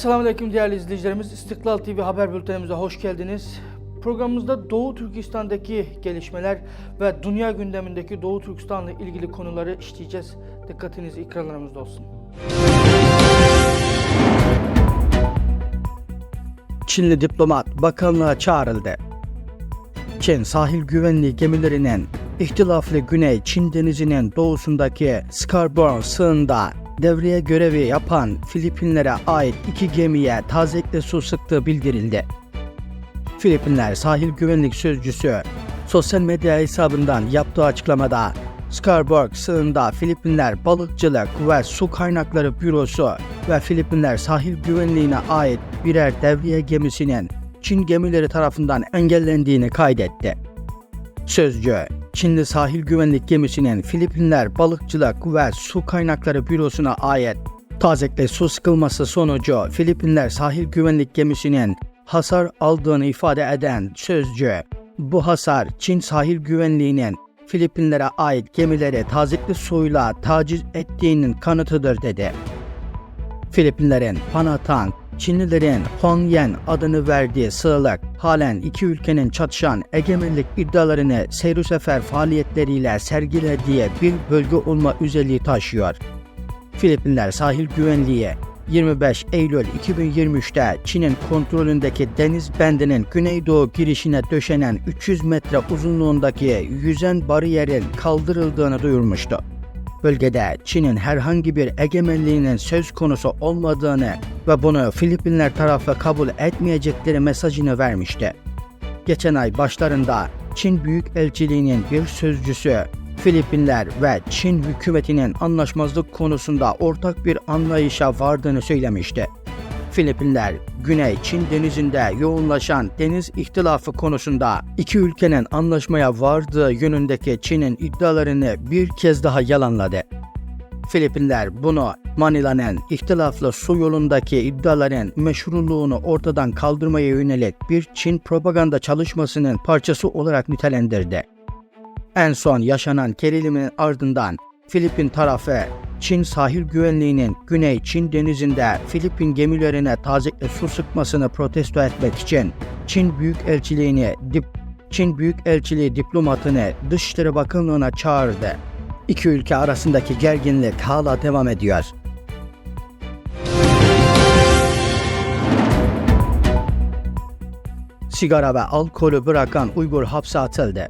Esselamu Aleyküm değerli izleyicilerimiz. İstiklal TV haber bültenimize hoş geldiniz. Programımızda Doğu Türkistan'daki gelişmeler ve dünya gündemindeki Doğu Türkistan'la ilgili konuları işleyeceğiz. Dikkatiniz ekranlarımızda olsun. Çinli diplomat bakanlığa çağrıldı. Çin sahil güvenliği gemilerinin ihtilaflı Güney Çin denizinin doğusundaki Scarborough sığında devreye görevi yapan Filipinlere ait iki gemiye tazekle su sıktığı bildirildi. Filipinler Sahil Güvenlik Sözcüsü sosyal medya hesabından yaptığı açıklamada Scarborough sığında Filipinler Balıkçılık ve Su Kaynakları Bürosu ve Filipinler Sahil Güvenliğine ait birer devriye gemisinin Çin gemileri tarafından engellendiğini kaydetti. Sözcü, Çinli sahil güvenlik gemisinin Filipinler Balıkçılık ve Su Kaynakları Bürosu'na ait tazekle su sıkılması sonucu Filipinler sahil güvenlik gemisinin hasar aldığını ifade eden sözcü, bu hasar Çin sahil güvenliğinin Filipinlere ait gemileri tazikli suyla taciz ettiğinin kanıtıdır dedi. Filipinlerin Panatang, Çinlilerin Huangyan adını verdiği sığlık halen iki ülkenin çatışan egemenlik iddialarını seyir sefer faaliyetleriyle sergilediği bir bölge olma özelliği taşıyor. Filipinler Sahil Güvenliği 25 Eylül 2023'te Çin'in kontrolündeki deniz bendinin güneydoğu girişine döşenen 300 metre uzunluğundaki yüzen bariyerin kaldırıldığını duyurmuştu. Bölgede Çin'in herhangi bir egemenliğinin söz konusu olmadığını ve bunu Filipinler tarafı kabul etmeyecekleri mesajını vermişti. Geçen ay başlarında Çin Büyükelçiliğinin bir sözcüsü Filipinler ve Çin hükümetinin anlaşmazlık konusunda ortak bir anlayışa vardığını söylemişti. Filipinler, Güney Çin denizinde yoğunlaşan deniz ihtilafı konusunda iki ülkenin anlaşmaya vardığı yönündeki Çin'in iddialarını bir kez daha yalanladı. Filipinler bunu Manila'nın ihtilaflı su yolundaki iddiaların meşruluğunu ortadan kaldırmaya yönelik bir Çin propaganda çalışmasının parçası olarak nitelendirdi. En son yaşanan gerilimin ardından Filipin tarafı Çin sahil güvenliğinin Güney Çin denizinde Filipin gemilerine tazikle su sıkmasını protesto etmek için Çin Büyükelçiliğini dip Çin Büyükelçiliği diplomatını Dışişleri Bakanlığı'na çağırdı. İki ülke arasındaki gerginlik hala devam ediyor. Sigara ve alkolü bırakan Uygur hapse atıldı.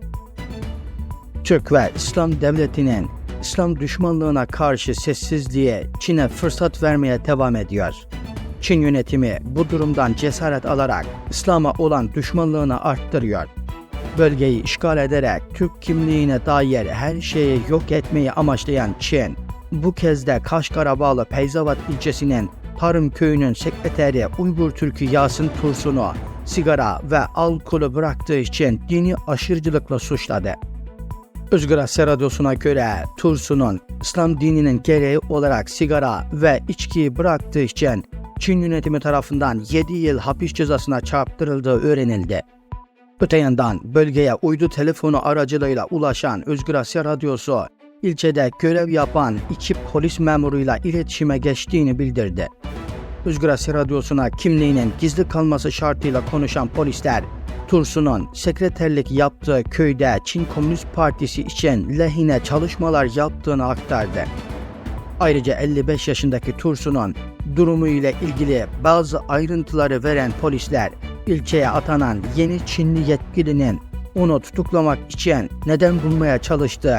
Türk ve İslam devletinin İslam düşmanlığına karşı sessizliğe Çin'e fırsat vermeye devam ediyor. Çin yönetimi bu durumdan cesaret alarak İslam'a olan düşmanlığını arttırıyor. Bölgeyi işgal ederek Türk kimliğine dair her şeyi yok etmeyi amaçlayan Çin, bu kez de Kaşgar'a bağlı Peyzavat ilçesinin Tarım köyünün sekreteri Uygur Türk'ü Yasin Tursun'u sigara ve alkolü bıraktığı için dini aşırıcılıkla suçladı. Özgür Asya Radyosu'na göre Tursun'un İslam dininin gereği olarak sigara ve içkiyi bıraktığı için Çin yönetimi tarafından 7 yıl hapis cezasına çarptırıldığı öğrenildi. Öte yandan bölgeye uydu telefonu aracılığıyla ulaşan Özgür Asya Radyosu, ilçede görev yapan iki polis memuruyla iletişime geçtiğini bildirdi. Özgür Asya Radyosu'na kimliğinin gizli kalması şartıyla konuşan polisler, Tursun'un sekreterlik yaptığı köyde Çin Komünist Partisi için lehine çalışmalar yaptığını aktardı. Ayrıca 55 yaşındaki Tursun'un durumu ile ilgili bazı ayrıntıları veren polisler, ilçeye atanan yeni Çinli yetkilinin onu tutuklamak için neden bulmaya çalıştı.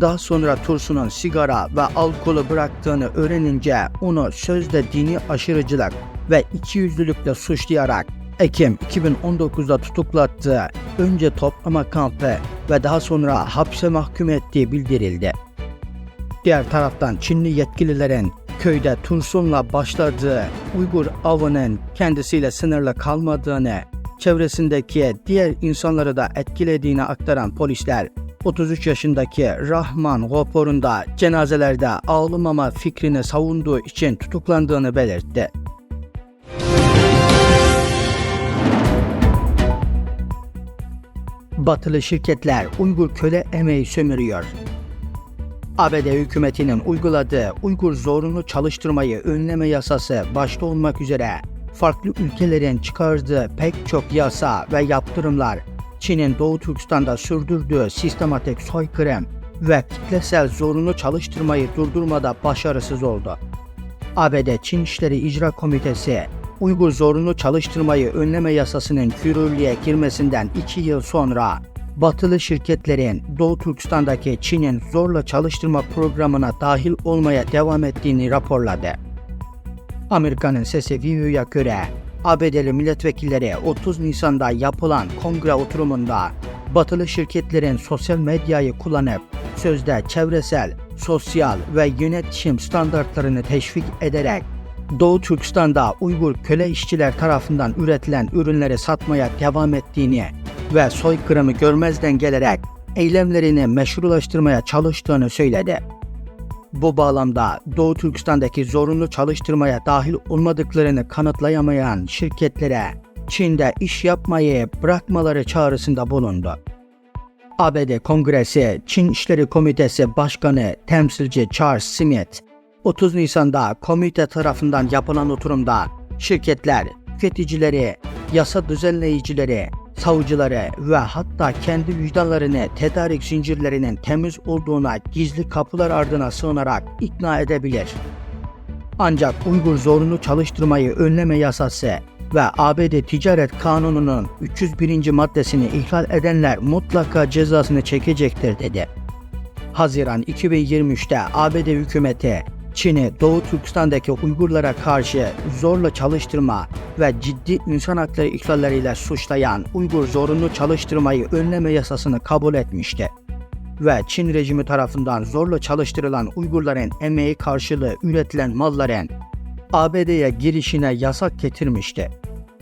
Daha sonra Tursun'un sigara ve alkolü bıraktığını öğrenince onu sözde dini aşırıcılık ve ikiyüzlülükle suçlayarak Ekim 2019'da tutuklattı. Önce toplama kampı ve daha sonra hapse mahkum ettiği bildirildi. Diğer taraftan Çinli yetkililerin köyde Tursun'la başladığı Uygur avının kendisiyle sınırlı kalmadığını, çevresindeki diğer insanları da etkilediğini aktaran polisler 33 yaşındaki Rahman Gopor'un da cenazelerde ağlamama fikrini savunduğu için tutuklandığını belirtti. Batılı şirketler Uygur köle emeği sömürüyor. ABD hükümetinin uyguladığı Uygur zorunlu çalıştırmayı önleme yasası başta olmak üzere farklı ülkelerin çıkardığı pek çok yasa ve yaptırımlar Çin'in Doğu Türkistan'da sürdürdüğü sistematik soykırım ve kitlesel zorunlu çalıştırmayı durdurmada başarısız oldu. ABD Çin İşleri İcra Komitesi, Uygur zorunlu çalıştırmayı önleme yasasının yürürlüğe girmesinden 2 yıl sonra batılı şirketlerin Doğu Türkistan'daki Çin'in zorla çalıştırma programına dahil olmaya devam ettiğini raporladı. Amerika'nın sesi VU'ya göre ABD'li milletvekilleri 30 Nisan'da yapılan kongre oturumunda batılı şirketlerin sosyal medyayı kullanıp sözde çevresel, sosyal ve yönetişim standartlarını teşvik ederek Doğu Türkistan'da Uygur köle işçiler tarafından üretilen ürünleri satmaya devam ettiğini ve soykırımı görmezden gelerek eylemlerini meşrulaştırmaya çalıştığını söyledi. Bu bağlamda Doğu Türkistan'daki zorunlu çalıştırmaya dahil olmadıklarını kanıtlayamayan şirketlere Çin'de iş yapmayı bırakmaları çağrısında bulundu. ABD Kongresi Çin İşleri Komitesi Başkanı temsilci Charles Smith, 30 Nisan'da komite tarafından yapılan oturumda şirketler, tüketicileri, yasa düzenleyicileri, savcıları ve hatta kendi vicdanlarını tedarik zincirlerinin temiz olduğuna gizli kapılar ardına sığınarak ikna edebilir. Ancak Uygur zorunlu çalıştırmayı önleme yasası ve ABD Ticaret Kanunu'nun 301. maddesini ihlal edenler mutlaka cezasını çekecektir dedi. Haziran 2023'te ABD hükümeti Çin'i Doğu Türkistan'daki Uygurlara karşı zorla çalıştırma ve ciddi insan hakları ihlalleriyle suçlayan Uygur zorunlu çalıştırmayı önleme yasasını kabul etmişti. Ve Çin rejimi tarafından zorla çalıştırılan Uygurların emeği karşılığı üretilen malların ABD'ye girişine yasak getirmişti.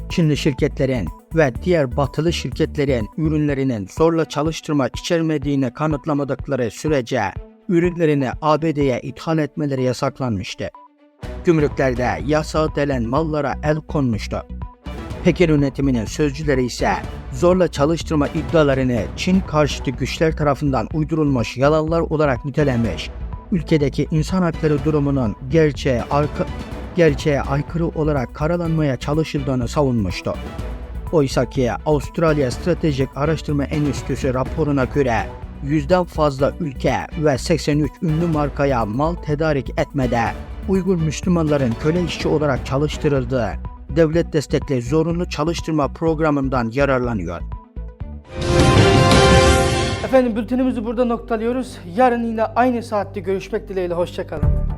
Çinli şirketlerin ve diğer batılı şirketlerin ürünlerinin zorla çalıştırma içermediğini kanıtlamadıkları sürece ürünlerini ABD'ye ithal etmeleri yasaklanmıştı. Gümrüklerde yasağı delen mallara el konmuştu. Pekin yönetiminin sözcüleri ise zorla çalıştırma iddialarını Çin karşıtı güçler tarafından uydurulmuş yalanlar olarak nitelenmiş. Ülkedeki insan hakları durumunun gerçeğe, arka, gerçeğe aykırı olarak karalanmaya çalışıldığını savunmuştu. Oysa ki Avustralya Stratejik Araştırma Enstitüsü raporuna göre yüzden fazla ülke ve 83 ünlü markaya mal tedarik etmede Uygur Müslümanların köle işçi olarak çalıştırıldığı devlet destekli zorunlu çalıştırma programından yararlanıyor. Efendim bültenimizi burada noktalıyoruz. Yarın yine aynı saatte görüşmek dileğiyle. Hoşçakalın.